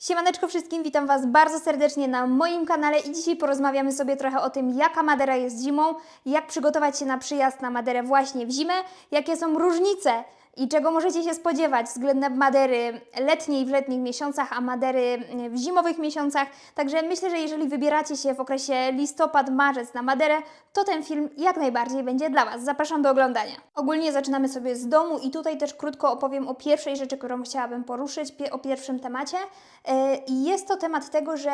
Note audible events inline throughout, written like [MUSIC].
Siemaneczko wszystkim, witam Was bardzo serdecznie na moim kanale i dzisiaj porozmawiamy sobie trochę o tym, jaka Madera jest zimą, jak przygotować się na przyjazd na Maderę właśnie w zimę, jakie są różnice i czego możecie się spodziewać względem Madery letniej w letnich miesiącach, a Madery w zimowych miesiącach. Także myślę, że jeżeli wybieracie się w okresie listopad-marzec na Maderę, to ten film jak najbardziej będzie dla Was. Zapraszam do oglądania. Ogólnie zaczynamy sobie z domu i tutaj też krótko opowiem o pierwszej rzeczy, którą chciałabym poruszyć, o pierwszym temacie. Yy, I jest to temat tego, że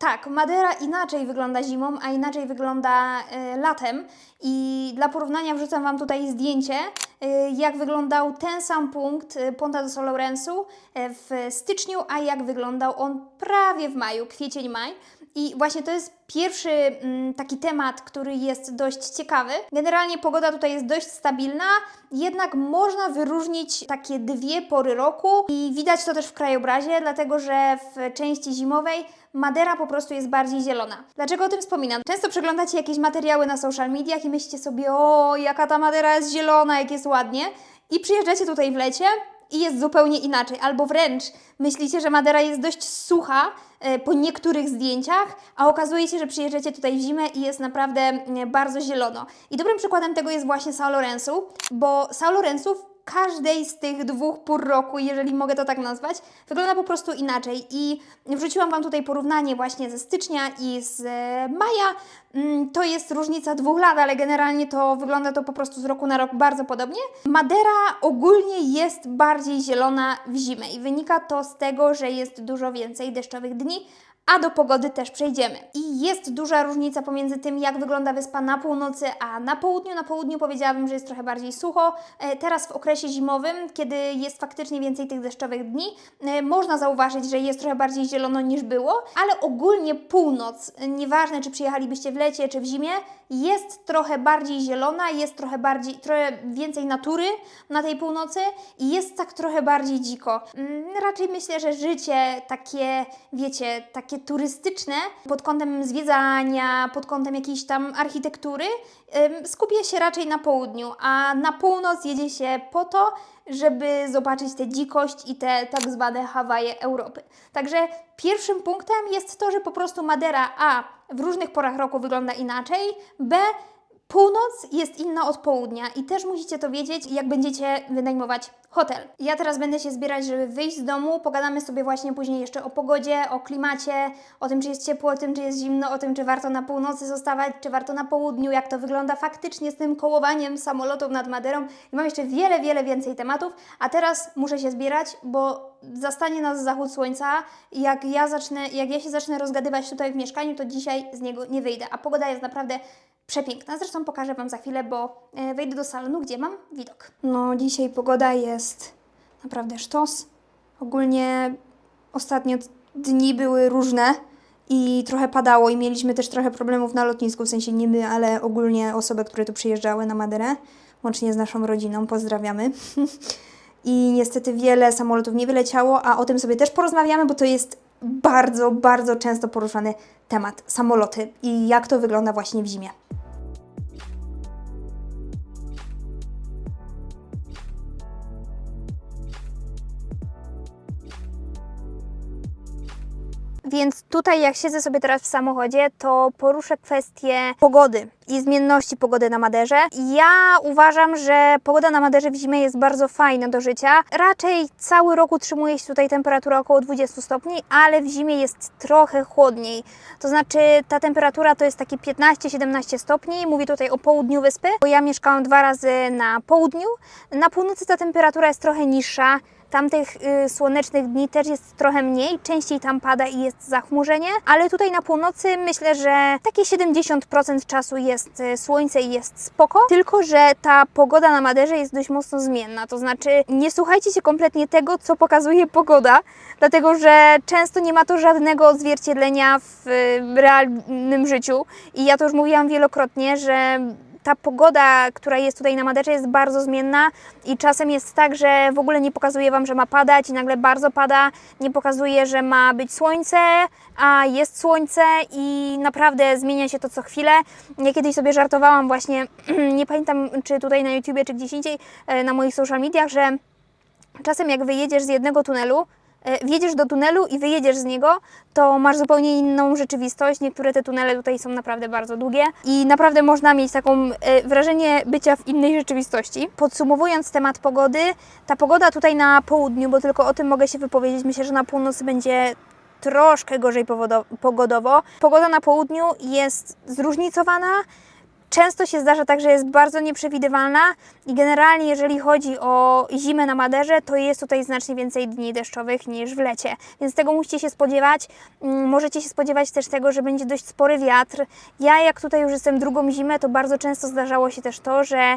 tak, Madera inaczej wygląda zimą, a inaczej wygląda e, latem. I dla porównania wrzucam Wam tutaj zdjęcie, e, jak wyglądał ten sam punkt e, Ponta do São e, w styczniu, a jak wyglądał on prawie w maju, kwiecień, maj. I właśnie to jest pierwszy mm, taki temat, który jest dość ciekawy. Generalnie pogoda tutaj jest dość stabilna, jednak można wyróżnić takie dwie pory roku i widać to też w krajobrazie, dlatego że w części zimowej Madera po prostu jest bardziej zielona. Dlaczego o tym wspominam? Często przeglądacie jakieś materiały na social mediach i myślicie sobie, o, jaka ta Madera jest zielona, jak jest ładnie. I przyjeżdżacie tutaj w lecie i jest zupełnie inaczej. Albo wręcz myślicie, że Madera jest dość sucha e, po niektórych zdjęciach, a okazuje się, że przyjeżdżacie tutaj w zimę i jest naprawdę e, bardzo zielono. I dobrym przykładem tego jest właśnie São Lourenço, bo São Lourenço każdej z tych dwóch pór roku, jeżeli mogę to tak nazwać, wygląda po prostu inaczej. I wrzuciłam Wam tutaj porównanie właśnie ze stycznia i z e, maja. Mm, To jest różnica dwóch lat, ale generalnie to wygląda to po prostu z roku na rok bardzo podobnie. Madera ogólnie jest bardziej zielona w zimę i wynika to z tego, że jest dużo więcej deszczowych dni, a do pogody też przejdziemy. I jest duża różnica pomiędzy tym, jak wygląda wyspa na północy, a na południu. Na południu powiedziałabym, że jest trochę bardziej sucho. E, Teraz w okresie zimowym, kiedy jest faktycznie więcej tych deszczowych dni, e, można zauważyć, że jest trochę bardziej zielono niż było, ale ogólnie północ, nieważne czy przyjechalibyście w lecie czy w zimie, jest trochę bardziej zielona, jest trochę bardziej, trochę więcej natury na tej północy i jest tak trochę bardziej dziko. Mm, Raczej myślę, że życie takie, wiecie, takie turystyczne pod kątem zwiedzania, pod kątem jakiejś tam architektury skupia się raczej na południu, a na północ jedzie się po to, żeby zobaczyć tę dzikość i te tak zwane Hawaje Europy. Także pierwszym punktem jest to, że po prostu Madera A w różnych porach roku wygląda inaczej, B Północ jest inna od południa i też musicie to wiedzieć, jak będziecie wynajmować hotel. Ja teraz będę się zbierać, żeby wyjść z domu. Pogadamy sobie właśnie później jeszcze o pogodzie, o klimacie, o tym, czy jest ciepło, o tym, czy jest zimno, o tym, czy warto na północy zostawać, czy warto na południu, jak to wygląda faktycznie z tym kołowaniem samolotów nad Maderą. I mam jeszcze wiele, wiele więcej tematów, a teraz muszę się zbierać, bo zastanie nas zachód słońca. Jak ja, zacznę, jak ja się zacznę rozgadywać tutaj w mieszkaniu, to dzisiaj z niego nie wyjdę. A pogoda jest naprawdę przepiękna. Zresztą pokażę Wam za chwilę, bo e, wejdę do salonu, gdzie mam widok. No, dzisiaj pogoda jest naprawdę sztos. Ogólnie ostatnio dni były różne i trochę padało i mieliśmy też trochę problemów na lotnisku, w sensie nie my, ale ogólnie osoby, które tu przyjeżdżały na Maderę, łącznie z naszą rodziną, pozdrawiamy. [LAUGHS] I niestety wiele samolotów nie wyleciało, a o tym sobie też porozmawiamy, bo to jest bardzo, bardzo często poruszany temat samoloty i jak to wygląda właśnie w zimie. Więc tutaj, jak siedzę sobie teraz w samochodzie, to poruszę kwestię pogody i zmienności pogody na Maderze. Ja uważam, że pogoda na Maderze w zimę jest bardzo fajna do życia. Raczej cały rok utrzymuje się tutaj temperatura około 20 stopni, ale w zimie jest trochę chłodniej. To znaczy, ta temperatura to jest takie 15-17 stopni. Mówię tutaj o południu wyspy, bo ja mieszkałam dwa razy na południu. Na północy ta temperatura jest trochę niższa. Tamtych y, słonecznych dni też jest trochę mniej, częściej tam pada i jest zachmurzenie, ale tutaj na północy myślę, że takie 70% czasu jest y, słońce i jest spoko, tylko że ta pogoda na Maderze jest dość mocno zmienna, to znaczy nie słuchajcie się kompletnie tego, co pokazuje pogoda, dlatego że często nie ma to żadnego odzwierciedlenia w y, realnym życiu i ja to już mówiłam wielokrotnie, że ta pogoda, która jest tutaj na Maderze jest bardzo zmienna i czasem jest tak, że w ogóle nie pokazuje Wam, że ma padać i nagle bardzo pada, nie pokazuje, że ma być słońce, a jest słońce i naprawdę zmienia się to co chwilę. Ja kiedyś sobie żartowałam właśnie, [CLEARS THROAT] nie pamiętam czy tutaj na YouTubie, czy gdzieś indziej, e, na moich social mediach, że czasem jak wyjedziesz z jednego tunelu, wjedziesz do tunelu i wyjedziesz z niego, to masz zupełnie inną rzeczywistość. Niektóre te tunele tutaj są naprawdę bardzo długie i naprawdę można mieć taką e, wrażenie bycia w innej rzeczywistości. Podsumowując temat pogody, ta pogoda tutaj na południu, bo tylko o tym mogę się wypowiedzieć, myślę, że na północy będzie troszkę gorzej pogodowo. Pogoda na południu jest zróżnicowana. Często się zdarza tak, że jest bardzo nieprzewidywalna i generalnie jeżeli chodzi o zimę na Maderze, to jest tutaj znacznie więcej dni deszczowych niż w lecie, więc tego musicie się spodziewać. Mm, Możecie się spodziewać też tego, że będzie dość spory wiatr. Ja jak tutaj już jestem drugą zimę, to bardzo często zdarzało się też to, że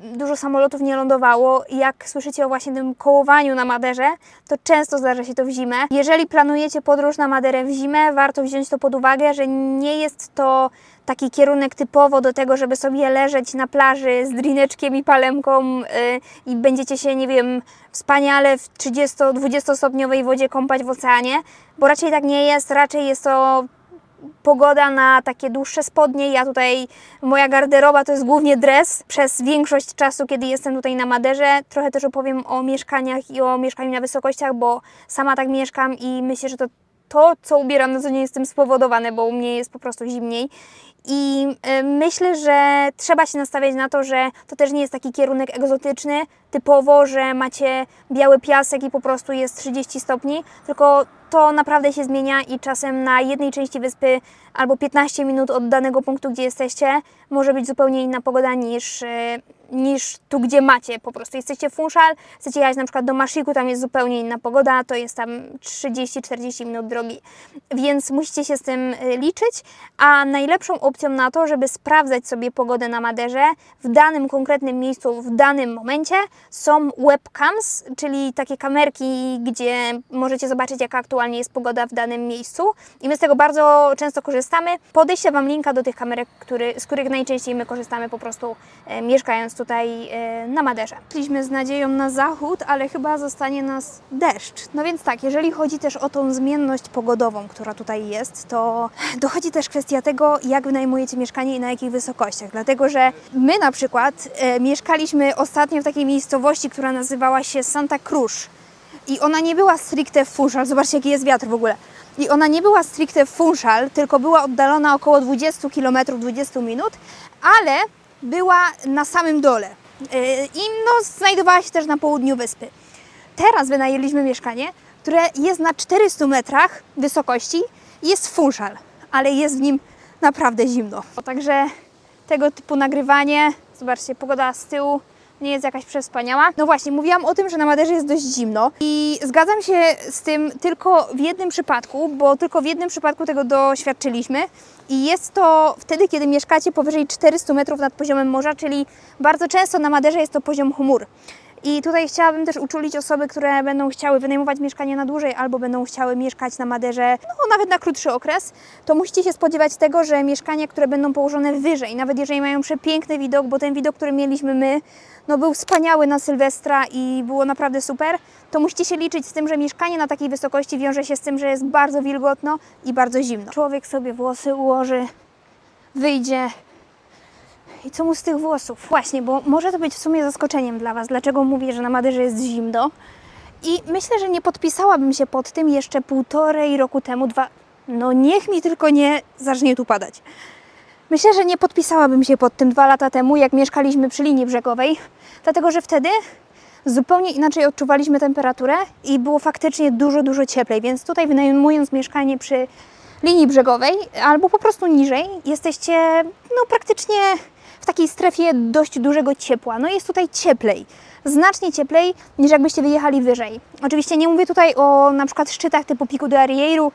dużo samolotów nie lądowało i jak słyszycie o właśnie tym kołowaniu na Maderze, to często zdarza się to w zimę. Jeżeli planujecie podróż na Maderę w zimę, warto wziąć to pod uwagę, że nie jest to taki kierunek typowo do tego, żeby sobie leżeć na plaży z drineczkiem i palemką y, i będziecie się, nie wiem, wspaniale w 30-20 stopniowej wodzie kąpać w oceanie, bo raczej tak nie jest, raczej jest to pogoda na takie dłuższe spodnie. Ja tutaj, moja garderoba to jest głównie dres. Przez większość czasu, kiedy jestem tutaj na Maderze, trochę też opowiem o mieszkaniach i o mieszkaniu na wysokościach, bo sama tak mieszkam i myślę, że to to, co ubieram na co dzień jest tym spowodowane, bo u mnie jest po prostu zimniej. I y, myślę, że trzeba się nastawiać na to, że to też nie jest taki kierunek egzotyczny, typowo, że macie biały piasek i po prostu jest 30 stopni, tylko to naprawdę się zmienia i czasem na jednej części wyspy albo 15 minut od danego punktu, gdzie jesteście, może być zupełnie inna pogoda niż, y, niż tu, gdzie macie. Po prostu jesteście w Funchal, chcecie jechać na przykład do Mashiku, tam jest zupełnie inna pogoda, to jest tam 30-40 minut drogi, więc musicie się z tym y, liczyć, a najlepszą opcją na to, żeby sprawdzać sobie pogodę na Maderze w danym konkretnym miejscu, w danym momencie są webcams, czyli takie kamerki, gdzie możecie zobaczyć jaka aktualnie jest pogoda w danym miejscu i my z tego bardzo często korzystamy. Podeślę Wam linka do tych kamerek, który, z których najczęściej my korzystamy po prostu e, mieszkając tutaj e, na Maderze. Szliśmy z nadzieją na zachód, ale chyba zostanie nas deszcz. No więc tak, jeżeli chodzi też o tą zmienność pogodową, która tutaj jest, to dochodzi też kwestia tego, jak wynajmujecie mieszkanie i na jakich wysokościach. Dlatego, że my na przykład e, mieszkaliśmy ostatnio w takiej miejscowości, która nazywała się Santa Cruz. I ona nie była stricte Funchal. Zobaczcie, jaki jest wiatr w ogóle. I ona nie była stricte Funchal, tylko była oddalona około 20 km, 20 minut, ale była na samym dole. Yy, I no, znajdowała się też na południu wyspy. Teraz wynajęliśmy mieszkanie, które jest na 400 metrach wysokości jest Funchal, ale jest w nim naprawdę zimno. Także tego typu nagrywanie, zobaczcie, pogoda z tyłu nie jest jakaś przespaniała. No właśnie, mówiłam o tym, że na Maderze jest dość zimno i zgadzam się z tym tylko w jednym przypadku, bo tylko w jednym przypadku tego doświadczyliśmy i jest to wtedy, kiedy mieszkacie powyżej 400 metrów nad poziomem morza, czyli bardzo często na Maderze jest to poziom chmur. I tutaj chciałabym też uczulić osoby, które będą chciały wynajmować mieszkanie na dłużej albo będą chciały mieszkać na Maderze, no nawet na krótszy okres, to musicie się spodziewać tego, że mieszkania, które będą położone wyżej, nawet jeżeli mają przepiękny widok, bo ten widok, który mieliśmy my, no był wspaniały na Sylwestra i było naprawdę super, to musicie się liczyć z tym, że mieszkanie na takiej wysokości wiąże się z tym, że jest bardzo wilgotno i bardzo zimno. Człowiek sobie włosy ułoży, wyjdzie, i co mu z tych włosów? Właśnie, bo może to być w sumie zaskoczeniem dla Was, dlaczego mówię, że na Maderze jest zimno. I myślę, że nie podpisałabym się pod tym jeszcze półtorej roku temu, dwa. No niech mi tylko nie zacznie tu padać. Myślę, że nie podpisałabym się pod tym dwa lata temu, jak mieszkaliśmy przy linii brzegowej, dlatego że wtedy zupełnie inaczej odczuwaliśmy temperaturę i było faktycznie dużo, dużo cieplej. Więc tutaj wynajmując mieszkanie przy linii brzegowej albo po prostu niżej, jesteście no praktycznie w takiej strefie dość dużego ciepła. No jest tutaj cieplej. Znacznie cieplej niż jakbyście wyjechali wyżej. Oczywiście nie mówię tutaj o na przykład szczytach typu Pico de Arrieiro,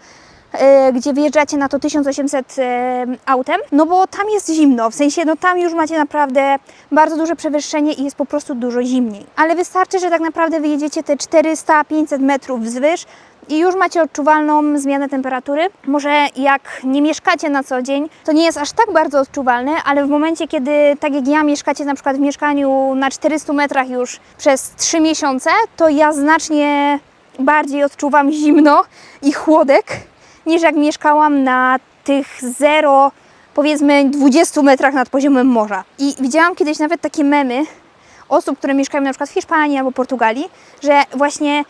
e, gdzie wyjeżdżacie na to 1800 e, autem, no bo tam jest zimno, w sensie no tam już macie naprawdę bardzo duże przewyższenie i jest po prostu dużo zimniej. Ale wystarczy, że tak naprawdę wyjedziecie te 400-500 metrów wzwyż i już macie odczuwalną zmianę temperatury. Może jak nie mieszkacie na co dzień, to nie jest aż tak bardzo odczuwalne, ale w momencie, kiedy tak jak ja mieszkacie na przykład w mieszkaniu na 400 metrach już przez 3 miesiące, to ja znacznie bardziej odczuwam zimno i chłodek niż jak mieszkałam na tych 0, powiedzmy 20 metrach nad poziomem morza. I widziałam kiedyś nawet takie memy osób, które mieszkają na przykład w Hiszpanii albo Portugalii, że właśnie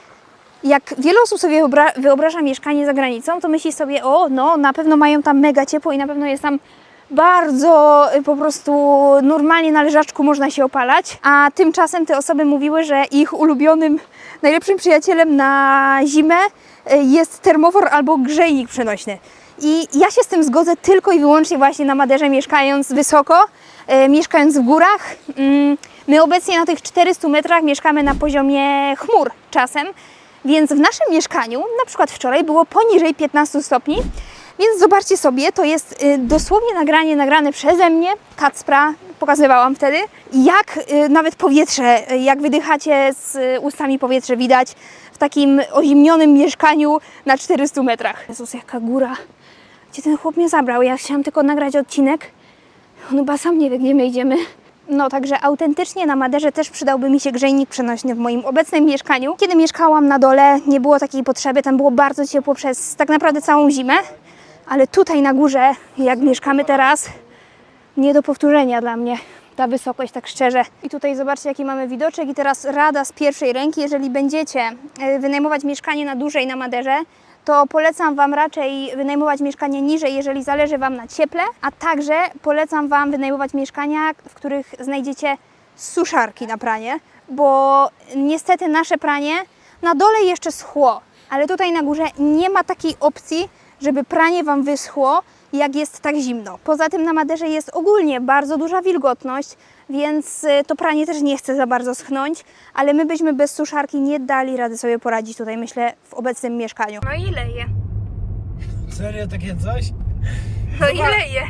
Jak wiele osób sobie wyobra- wyobraża mieszkanie za granicą, to myśli sobie, o, no, na pewno mają tam mega ciepło i na pewno jest tam bardzo y, po prostu normalnie na leżaczku można się opalać, a tymczasem te osoby mówiły, że ich ulubionym, najlepszym przyjacielem na zimę y, jest termofor albo grzejnik przenośny. I ja się z tym zgodzę tylko i wyłącznie właśnie na Maderze, mieszkając wysoko, y, mieszkając w górach. Mm, My obecnie na tych 400 metrach mieszkamy na poziomie chmur czasem, więc w naszym mieszkaniu, na przykład wczoraj, było poniżej 15 stopni. Więc zobaczcie sobie, to jest y, dosłownie nagranie nagrane przeze mnie, Kacpra, pokazywałam wtedy, jak y, nawet powietrze, y, jak wydychacie z ustami powietrze widać w takim ozimnionym mieszkaniu na 400 metrach. Jezus, jaka góra. Gdzie ten chłop mnie zabrał? Ja chciałam tylko nagrać odcinek. On chyba sam nie wie, gdzie my idziemy. No, także autentycznie na Maderze też przydałby mi się grzejnik przenośny w moim obecnym mieszkaniu. Kiedy mieszkałam na dole, nie było takiej potrzeby, tam było bardzo ciepło przez tak naprawdę całą zimę, ale tutaj na górze, jak mieszkamy teraz, nie do powtórzenia dla mnie ta wysokość, tak szczerze. I tutaj zobaczcie, jaki mamy widoczek. I teraz rada z pierwszej ręki, jeżeli będziecie e, wynajmować mieszkanie na dłużej na Maderze, to polecam Wam raczej wynajmować mieszkanie niżej, jeżeli zależy Wam na cieple, a także polecam Wam wynajmować mieszkania, w których znajdziecie suszarki na pranie, bo niestety nasze pranie na dole jeszcze schło, ale tutaj na górze nie ma takiej opcji, żeby pranie Wam wyschło, jak jest tak zimno. Poza tym na Maderze jest ogólnie bardzo duża wilgotność, więc y, to pranie też nie chce za bardzo schnąć, ale my byśmy bez suszarki nie dali rady sobie poradzić tutaj, myślę, w obecnym mieszkaniu. No ile je? Serio takie coś? No ile je?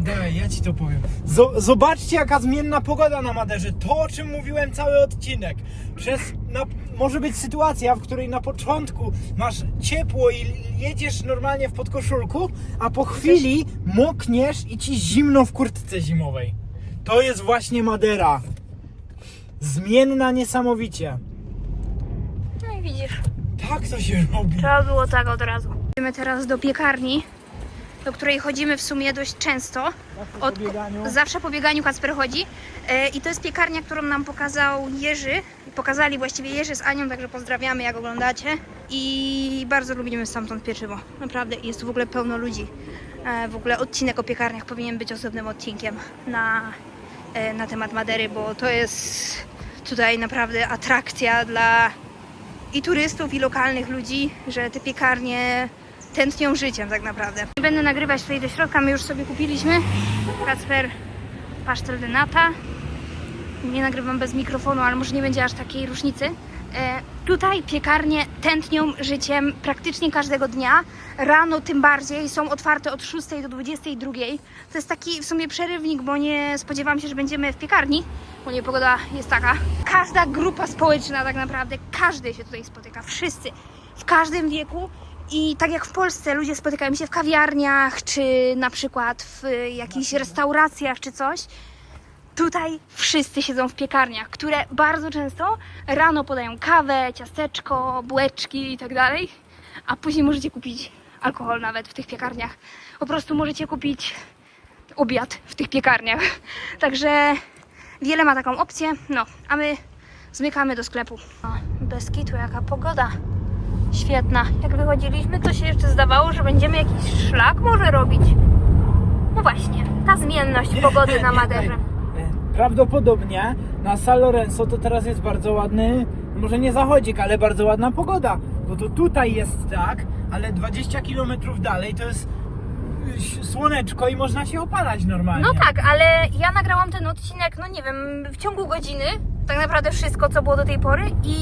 Daj, ja ci to powiem. Zo- zobaczcie jaka zmienna pogoda na Maderze. To o czym mówiłem cały odcinek. Przez, na, może być sytuacja, w której na początku masz ciepło i jedziesz normalnie w podkoszulku, a po chwili mokniesz i ci zimno w kurtce zimowej. To jest właśnie Madera. Zmienna niesamowicie. No i widzisz, Tak to się robi. trzeba było tak od razu. Idziemy teraz do piekarni, do której chodzimy w sumie dość często. po Od, bieganiu. zawsze po bieganiu Kacper chodzi. E, I to jest piekarnia, którą nam pokazał Jerzy. Pokazali właściwie Jerzy z Anią, także pozdrawiamy, jak oglądacie. I bardzo lubimy stamtąd pieczywo. Naprawdę jest tu w ogóle pełno ludzi. E, w ogóle odcinek o piekarniach powinien być osobnym odcinkiem na, na temat Madery, bo to jest tutaj naprawdę atrakcja dla i turystów, i lokalnych ludzi, że te piekarnie tętnią życiem tak naprawdę. Nie będę nagrywać tutaj do środka, my już sobie kupiliśmy Kacper pasztel de nata. Nie nagrywam bez mikrofonu, ale może nie będzie aż takiej różnicy. E, tutaj piekarnie tętnią życiem praktycznie każdego dnia. Rano tym bardziej są otwarte od 6 do 22. To jest taki w sumie przerywnik, bo nie spodziewałam się, że będziemy w piekarni, bo nie pogoda jest taka. Każda grupa społeczna tak naprawdę, każdy się tutaj spotyka, wszyscy, w każdym wieku. I tak jak w Polsce ludzie spotykają się w kawiarniach, czy na przykład w jakichś restauracjach, czy coś, Tutaj wszyscy siedzą w piekarniach, które bardzo często rano podają kawę, ciasteczko, bułeczki i tak a później możecie kupić alkohol nawet w tych piekarniach. Po prostu możecie kupić obiad w tych piekarniach. [LAUGHS] Także wiele ma taką opcję. No, a my zmykamy do sklepu. O, bez kitu, jaka pogoda. Świetna. Jak wychodziliśmy, to się jeszcze zdawało, że będziemy jakiś szlak może robić. No właśnie, ta zmienność pogody na Maderze. [LAUGHS] Prawdopodobnie na San Lorenzo to teraz jest bardzo ładny, może nie zachodzik, ale bardzo ładna pogoda. Bo to tutaj jest tak, ale 20 km dalej to jest y, słoneczko i można się opalać normalnie. No tak, ale ja nagrałam ten odcinek, no nie wiem, w ciągu godziny, tak naprawdę wszystko, co było do tej pory i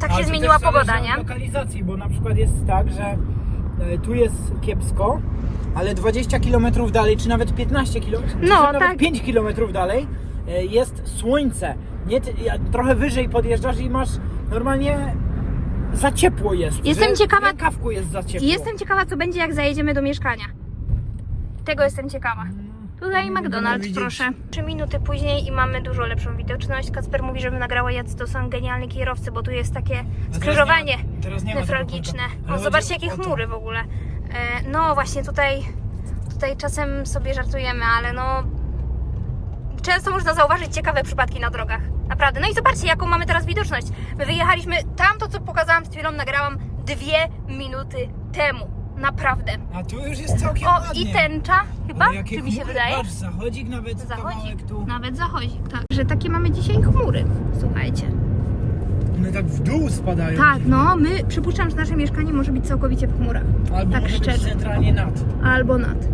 tak się zmieniła pogoda, od nie? lokalizacji, bo na przykład jest tak, że e, tu jest kiepsko, ale 20 km dalej, czy nawet 15 km, czy No, nawet tak. 5 km dalej jest słońce. Nie, trochę wyżej podjeżdżasz i masz normalnie za ciepło jest. Jestem ciekawa- W rękawku jest za ciepło. Jestem ciekawa, co będzie, jak zajedziemy do mieszkania. Tego jestem ciekawa. Tutaj No, McDonald's, proszę. Trzy minuty później i mamy dużo lepszą widoczność. Kacper mówi, żebym nagrała, jacy to są genialni kierowcy, bo tu jest takie teraz skrzyżowanie nie ma- teraz nie ma newralgiczne. tego korka. O, zobaczcie, jakie chmury w ogóle. E, No właśnie, tutaj, tutaj czasem sobie żartujemy, ale no... Często można zauważyć ciekawe przypadki na drogach. Naprawdę. No i zobaczcie, jaką mamy teraz widoczność. My wyjechaliśmy tamto, co pokazałam przed chwilą, nagrałam dwie minuty temu. Naprawdę. A tu już jest całkiem O, ładnie. i tęcza chyba? Jakie Czy mi się chmury, wydaje? Patrz, zachodzik nawet Zachodzi. kawałek tu. Nawet zachodzi. Tak, że takie mamy dzisiaj chmury. Słuchajcie. One tak w dół spadają. Tak, no, my przypuszczam, że nasze mieszkanie może być całkowicie w chmurach. Albo tak może szczerze. być centralnie nad. Albo nad.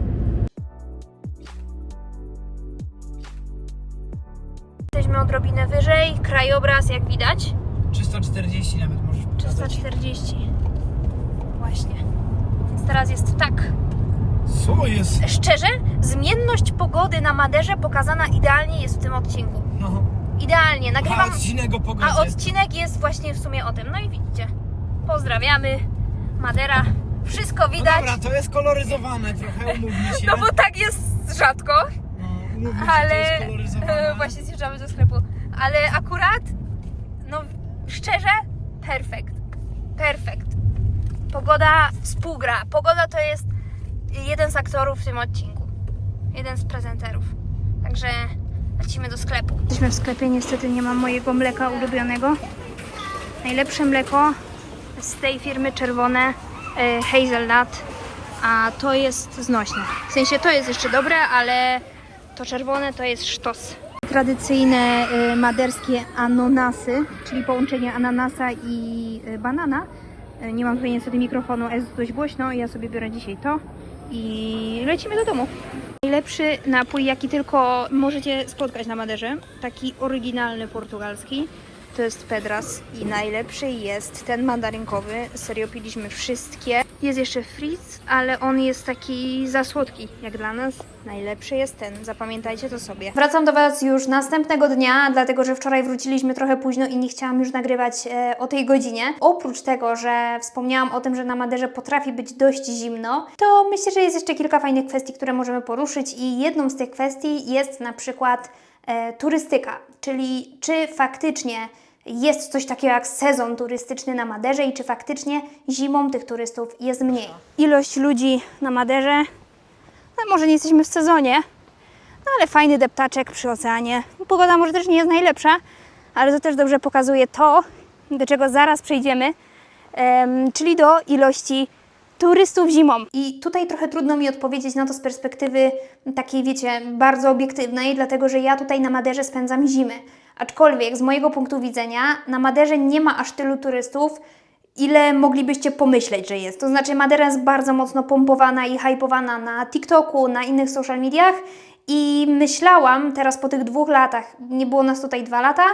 Odrobinę wyżej, krajobraz jak widać. 340 nawet możesz pokazać. 340. Właśnie. Więc teraz jest tak. Co jest? Szczerze, zmienność pogody na Maderze pokazana idealnie jest w tym odcinku. No. Idealnie. A Nagrywam. odcinek o pogodzie. A odcinek jest właśnie w sumie o tym. No i widzicie. Pozdrawiamy. Madera. Wszystko No widać. dobra, to jest koloryzowane trochę, umówmy się. No bo tak jest rzadko. Ale e, właśnie zjeżdżamy do sklepu. Ale akurat, no szczerze, perfekt. Perfekt. Pogoda współgra. Pogoda to jest jeden z aktorów w tym odcinku. Jeden z prezenterów. Także lecimy do sklepu. Jesteśmy w sklepie, niestety nie mam mojego mleka ulubionego. Najlepsze mleko z tej firmy czerwone e, Hazelnut, a to jest znośne. W sensie to jest jeszcze dobre, ale to czerwone to jest sztos. Tradycyjne y, maderskie ananasy, czyli połączenie ananasa i y, banana. Y, Nie mam tutaj niestety mikrofonu, jest dość głośno. Ja sobie biorę dzisiaj to i lecimy do domu. Najlepszy napój, jaki tylko możecie spotkać na Maderze, taki oryginalny portugalski, to jest Pedras i najlepszy jest ten mandarynkowy. Serio piliśmy wszystkie. Jest jeszcze fritz, ale on jest taki za słodki jak dla nas. Najlepszy jest ten, zapamiętajcie to sobie. Wracam do Was już następnego dnia, dlatego że wczoraj wróciliśmy trochę późno i nie chciałam już nagrywać e, o tej godzinie. Oprócz tego, że wspomniałam o tym, że na Maderze potrafi być dość zimno, to myślę, że jest jeszcze kilka fajnych kwestii, które możemy poruszyć i jedną z tych kwestii jest na przykład e, turystyka, czyli czy faktycznie jest coś takiego jak sezon turystyczny na Maderze i czy faktycznie zimą tych turystów jest mniej. Ilość ludzi na Maderze, no może nie jesteśmy w sezonie, no ale fajny deptaczek przy oceanie. Pogoda może też nie jest najlepsza, ale to też dobrze pokazuje to, do czego zaraz przejdziemy, em, czyli do ilości turystów zimą. I tutaj trochę trudno mi odpowiedzieć na to z perspektywy takiej, wiecie, bardzo obiektywnej, dlatego że ja tutaj na Maderze spędzam zimy. Aczkolwiek z mojego punktu widzenia na Maderze nie ma aż tylu turystów, ile moglibyście pomyśleć, że jest. To znaczy Madera jest bardzo mocno pompowana i hypowana na TikToku, na innych social mediach i myślałam teraz po tych dwóch latach, nie było nas tutaj dwa lata,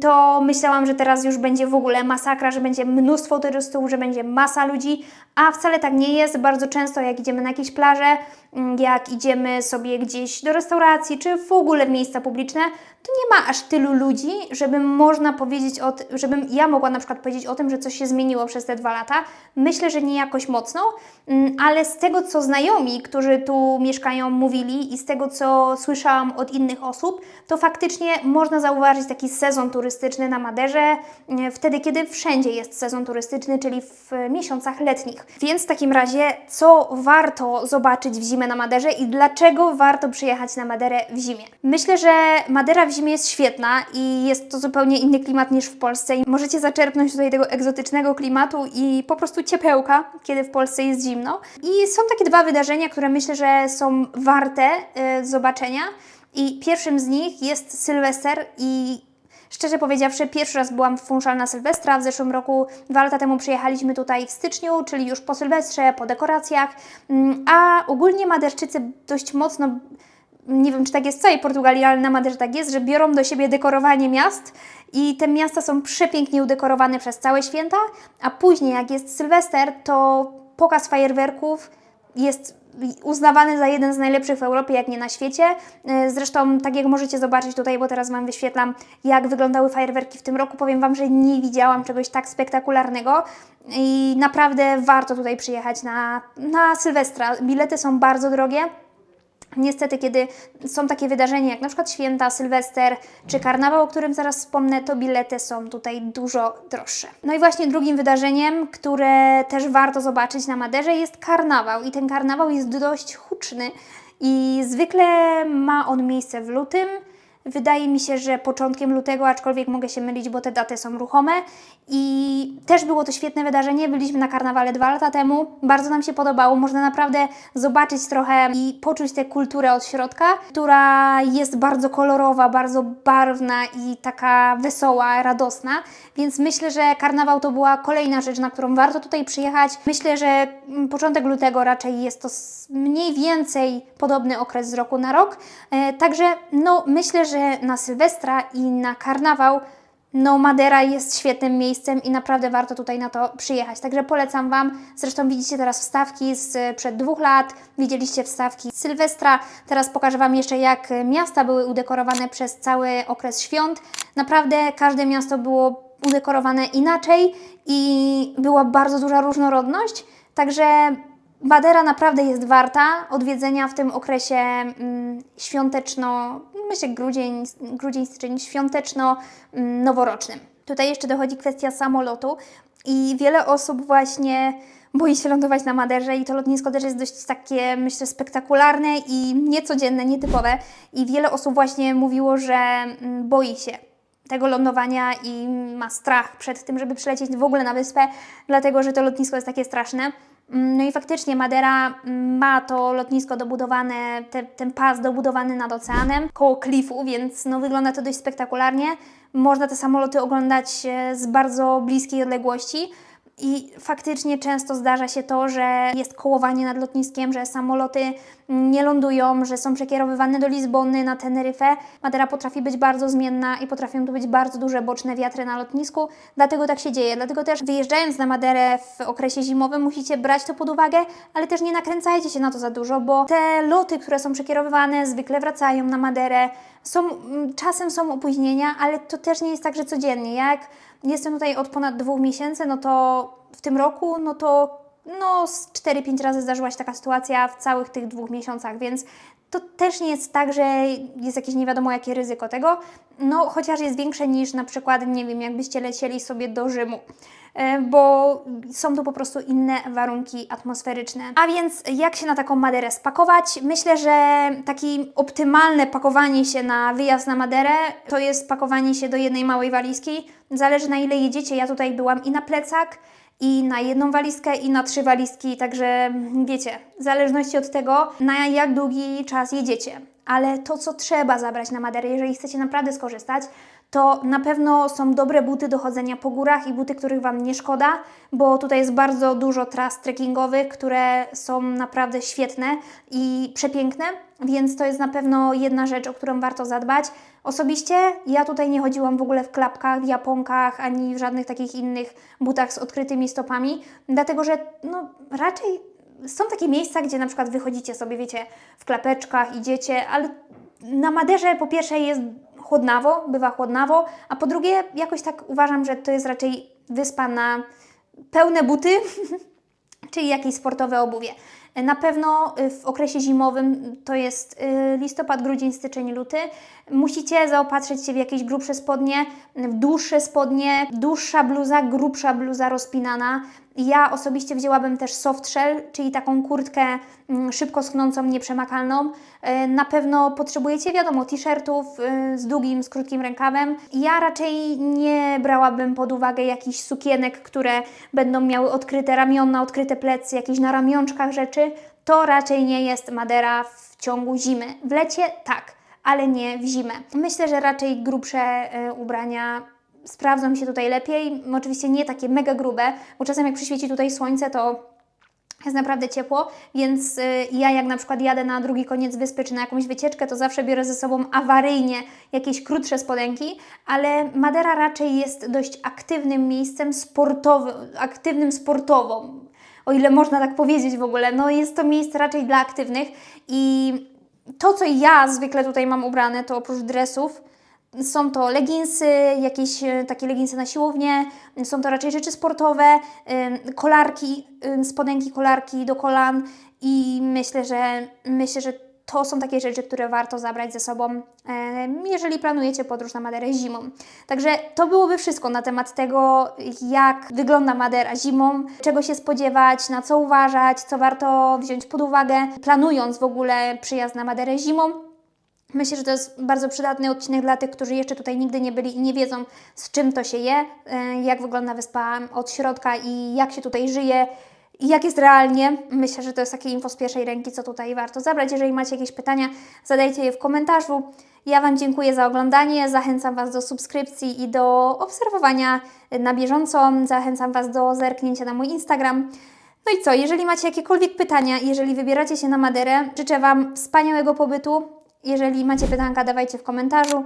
to myślałam, że teraz już będzie w ogóle masakra, że będzie mnóstwo turystów, że będzie masa ludzi, a wcale tak nie jest. Bardzo często jak idziemy na jakieś plaże, mm, jak idziemy sobie gdzieś do restauracji, czy w ogóle w miejsca publiczne, to nie ma aż tylu ludzi, żeby można powiedzieć o żebym ja mogła na przykład powiedzieć o tym, że coś się zmieniło przez te dwa lata. Myślę, że nie jakoś mocno, mm, ale z tego, co znajomi, którzy tu mieszkają, mówili i z tego, co słyszałam od innych osób, to faktycznie można zauważyć taki sezon turystyczny na Maderze, mm, wtedy, kiedy wszędzie jest sezon turystyczny, czyli w miesiącach letnich. Więc w takim razie, co warto zobaczyć w zimę na Maderze i dlaczego warto przyjechać na Maderę w zimie? Myślę, że Madera w zimie jest świetna i jest to zupełnie inny klimat niż w Polsce. I możecie zaczerpnąć tutaj tego egzotycznego klimatu i po prostu ciepełka, kiedy w Polsce jest zimno. I są takie dwa wydarzenia, które myślę, że są warte y, zobaczenia. I pierwszym z nich jest Sylwester i Szczerze powiedziawszy, pierwszy raz byłam w Funchal na Sylwestra. W zeszłym roku, dwa lata temu przyjechaliśmy tutaj w styczniu, czyli już po Sylwestrze, po dekoracjach. Mm, A ogólnie Maderczycy dość mocno, nie wiem czy tak jest w całej Portugalii, ale na Maderze tak jest, że biorą do siebie dekorowanie miast i te miasta są przepięknie udekorowane przez całe święta, a później jak jest Sylwester, to pokaz fajerwerków jest uznawany za jeden z najlepszych w Europie, jak nie na świecie. E, Zresztą, tak jak możecie zobaczyć tutaj, bo teraz Wam wyświetlam, jak wyglądały fajerwerki w tym roku, powiem Wam, że nie widziałam czegoś tak spektakularnego i naprawdę warto tutaj przyjechać na, na Sylwestra. Bilety są bardzo drogie. Niestety, kiedy są takie wydarzenia jak na przykład święta, Sylwester czy karnawał, o którym zaraz wspomnę, to bilety są tutaj dużo droższe. No i właśnie drugim wydarzeniem, które też warto zobaczyć na Maderze jest karnawał i ten karnawał jest dość huczny i zwykle ma on miejsce w lutym, Wydaje mi się, że początkiem lutego, aczkolwiek mogę się mylić, bo te daty są ruchome. I też było to świetne wydarzenie. Byliśmy na karnawale dwa lata temu. Bardzo nam się podobało. Można naprawdę zobaczyć trochę i poczuć tę kulturę od środka, która jest bardzo kolorowa, bardzo barwna i taka wesoła, radosna. Więc myślę, że karnawał to była kolejna rzecz, na którą warto tutaj przyjechać. Myślę, że mm, początek lutego raczej jest to mniej więcej podobny okres z roku na rok. E, Także no, myślę, że na Sylwestra i na karnawał no, Madera jest świetnym miejscem i naprawdę warto tutaj na to przyjechać. Także polecam Wam. Zresztą widzicie teraz wstawki z przed dwóch lat, widzieliście wstawki z Sylwestra. Teraz pokażę Wam jeszcze, jak miasta były udekorowane przez cały okres świąt. Naprawdę każde miasto było udekorowane inaczej i była bardzo duża różnorodność. Także Madera naprawdę jest warta odwiedzenia w tym okresie mm, świąteczno, myślę grudzień, grudzień styczeń, świąteczno-noworocznym. Tutaj jeszcze dochodzi kwestia samolotu i wiele osób właśnie boi się lądować na Maderze i to lotnisko też jest dość takie, myślę, spektakularne i niecodzienne, nietypowe i wiele osób właśnie mówiło, że mm, boi się tego lądowania i ma strach przed tym, żeby przylecieć w ogóle na wyspę, dlatego że to lotnisko jest takie straszne. Mm, No i faktycznie Madera mm, ma to lotnisko dobudowane, te, ten pas dobudowany nad oceanem, koło klifu, więc no, wygląda to dość spektakularnie. Można te samoloty oglądać e, z bardzo bliskiej odległości. I faktycznie często zdarza się to, że jest kołowanie nad lotniskiem, że samoloty nie lądują, że są przekierowywane do Lizbony, na Teneryfę. Madera potrafi być bardzo zmienna i potrafią tu być bardzo duże boczne wiatry na lotnisku, dlatego tak się dzieje. Dlatego też wyjeżdżając na Maderę w okresie zimowym musicie brać to pod uwagę, ale też nie nakręcajcie się na to za dużo, bo te loty, które są przekierowywane, zwykle wracają na Maderę. Są, czasem są opóźnienia, ale to też nie jest tak, że codziennie. Jak jestem tutaj od ponad dwóch miesięcy, no to w tym roku, no to no z 4-5 razy zdarzyła się taka sytuacja w całych tych dwóch miesiącach, więc to też nie jest tak, że jest jakieś nie wiadomo jakie ryzyko tego, no chociaż jest większe niż na przykład, nie wiem, jakbyście lecieli sobie do Rzymu, e, bo są tu po prostu inne warunki atmosferyczne. A więc jak się na taką Maderę spakować? Myślę, że takie optymalne pakowanie się na wyjazd na Maderę to jest pakowanie się do jednej małej walizki. Zależy na ile jedziecie. Ja tutaj byłam i na plecak, i na jedną walizkę, i na trzy walizki, także wiecie, w zależności od tego, na jak długi czas jedziecie. Ale to, co trzeba zabrać na Maderę, jeżeli chcecie naprawdę skorzystać, to na pewno są dobre buty do chodzenia po górach i buty, których Wam nie szkoda, bo tutaj jest bardzo dużo tras trekkingowych, które są naprawdę świetne i przepiękne, więc to jest na pewno jedna rzecz, o którą warto zadbać. Osobiście ja tutaj nie chodziłam w ogóle w klapkach, w japonkach, ani w żadnych takich innych butach z odkrytymi stopami, dlatego że no, raczej są takie miejsca, gdzie na przykład wychodzicie sobie, wiecie, w klapeczkach, idziecie, ale na Maderze po pierwsze jest chłodnawo, bywa chłodnawo, a po drugie jakoś tak uważam, że to jest raczej wyspa na pełne buty, [LAUGHS] czyli jakieś sportowe obuwie. Na pewno y, w okresie zimowym to jest y, listopad, grudzień, styczeń, luty. Musicie zaopatrzyć się w jakieś grubsze spodnie, w dłuższe spodnie, dłuższa bluza, grubsza bluza rozpinana. Ja osobiście wzięłabym też soft shell, czyli taką kurtkę mm, szybko schnącą, nieprzemakalną. Y, Na pewno potrzebujecie, wiadomo, t-shirtów y, z długim, z krótkim rękawem. Ja raczej nie brałabym pod uwagę jakichś sukienek, które będą miały odkryte ramiona, odkryte plecy, jakieś na ramionczkach rzeczy. To raczej nie jest Madera w ciągu zimy. W lecie tak, ale nie w zimę. Myślę, że raczej grubsze y, ubrania sprawdzą się tutaj lepiej. Oczywiście nie takie mega grube, bo czasem jak przyświeci tutaj słońce, to jest naprawdę ciepło, więc y, ja jak na przykład jadę na drugi koniec wyspy czy na jakąś wycieczkę, to zawsze biorę ze sobą awaryjnie jakieś krótsze spodenki, ale Madera raczej jest dość aktywnym miejscem sportowym, aktywnym sportowo, o ile można tak powiedzieć w ogóle. No jest to miejsce raczej dla aktywnych i to, co ja zwykle tutaj mam ubrane, to oprócz dresów, są to leginsy, jakieś e, takie leginsy na siłownię, są to raczej rzeczy sportowe, kolarki, spodenki kolarki do kolan i myślę, że myślę, że to są takie rzeczy, które warto zabrać ze sobą, jeżeli planujecie podróż na Maderę zimą. Także to byłoby wszystko na temat tego, jak wygląda Madera zimą, czego się spodziewać, na co uważać, co warto wziąć pod uwagę, planując w ogóle przyjazd na Maderę zimą. Myślę, że to jest bardzo przydatny odcinek dla tych, którzy jeszcze tutaj nigdy nie byli i nie wiedzą, z czym to się je, e, jak wygląda wyspa od środka i jak się tutaj żyje i jak jest realnie. Myślę, że to jest takie info z pierwszej ręki, co tutaj warto zabrać. Jeżeli macie jakieś pytania, zadajcie je w komentarzu. Ja Wam dziękuję za oglądanie, zachęcam Was do subskrypcji i do obserwowania na bieżąco. Zachęcam Was do zerknięcia na mój Instagram. No i co, jeżeli macie jakiekolwiek pytania, jeżeli wybieracie się na Maderę, życzę Wam wspaniałego pobytu. Jeżeli macie pytanka, dawajcie w komentarzu.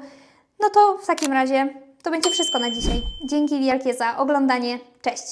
No to w takim razie to będzie wszystko na dzisiaj. Dzięki wielkie za oglądanie. Cześć!